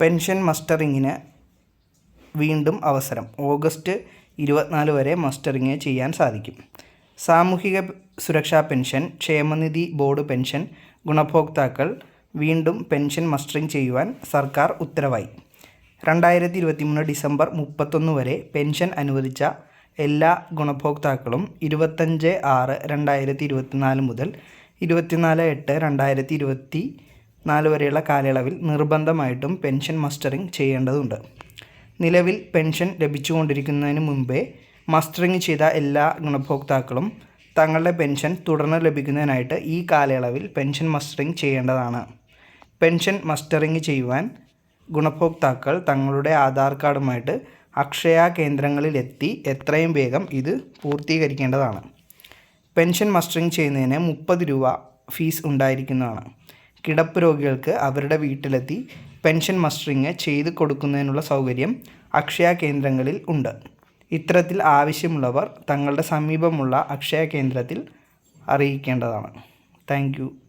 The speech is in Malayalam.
പെൻഷൻ മസ്റ്ററിങ്ങിന് വീണ്ടും അവസരം. ഓഗസ്റ്റ് ഇരുപത്തിനാല് വരെ മസ്റ്ററിങ് ചെയ്യാൻ സാധിക്കും. സാമൂഹിക സുരക്ഷാ പെൻഷൻ ക്ഷേമനിധി ബോർഡ് പെൻഷൻ ഗുണഭോക്താക്കൾ വീണ്ടും പെൻഷൻ മസ്റ്ററിങ് ചെയ്യുവാൻ സർക്കാർ ഉത്തരവായി. രണ്ടായിരത്തി ഇരുപത്തിമൂന്ന് ഡിസംബർ മുപ്പത്തൊന്ന് വരെ പെൻഷൻ അനുവദിച്ച എല്ലാ ഗുണഭോക്താക്കളും ഇരുപത്തഞ്ച് ആറ് രണ്ടായിരത്തി ഇരുപത്തിനാല് മുതൽ ഇരുപത്തിനാല് എട്ട് രണ്ടായിരത്തി ഇരുപത്തി നാല് വരെയുള്ള കാലയളവിൽ നിർബന്ധമായിട്ടും പെൻഷൻ മസ്റ്ററിങ് ചെയ്യേണ്ടതുണ്ട്. നിലവിൽ പെൻഷൻ ലഭിച്ചുകൊണ്ടിരിക്കുന്നതിന് മുമ്പേ മസ്റ്ററിങ് ചെയ്ത എല്ലാ ഗുണഭോക്താക്കളും തങ്ങളുടെ പെൻഷൻ തുടർന്ന് ലഭിക്കുന്നതിനായിട്ട് ഈ കാലയളവിൽ പെൻഷൻ മസ്റ്ററിങ് ചെയ്യേണ്ടതാണ്. പെൻഷൻ മസ്റ്ററിങ് ചെയ്യുവാൻ ഗുണഭോക്താക്കൾ തങ്ങളുടെ ആധാർ കാർഡുമായിട്ട് അക്ഷയ കേന്ദ്രങ്ങളിലെത്തി എത്രയും വേഗം ഇത് പൂർത്തീകരിക്കേണ്ടതാണ്. പെൻഷൻ മസ്റ്ററിങ് ചെയ്യുന്നതിന് മുപ്പത് രൂപ ഫീസ് ഉണ്ടായിരിക്കുന്നതാണ്. കിടപ്പ് രോഗികൾക്ക് അവരുടെ വീട്ടിലെത്തി പെൻഷൻ മസ്റ്ററിങ് ചെയ്ത് കൊടുക്കുന്നതിനുള്ള സൗകര്യം അക്ഷയ കേന്ദ്രങ്ങളിൽ ഉണ്ട്. ഇത്തരത്തിൽ ആവശ്യമുള്ളവർ തങ്ങളുടെ സമീപമുള്ള അക്ഷയ കേന്ദ്രത്തിൽ അറിയിക്കേണ്ടതാണ്. താങ്ക്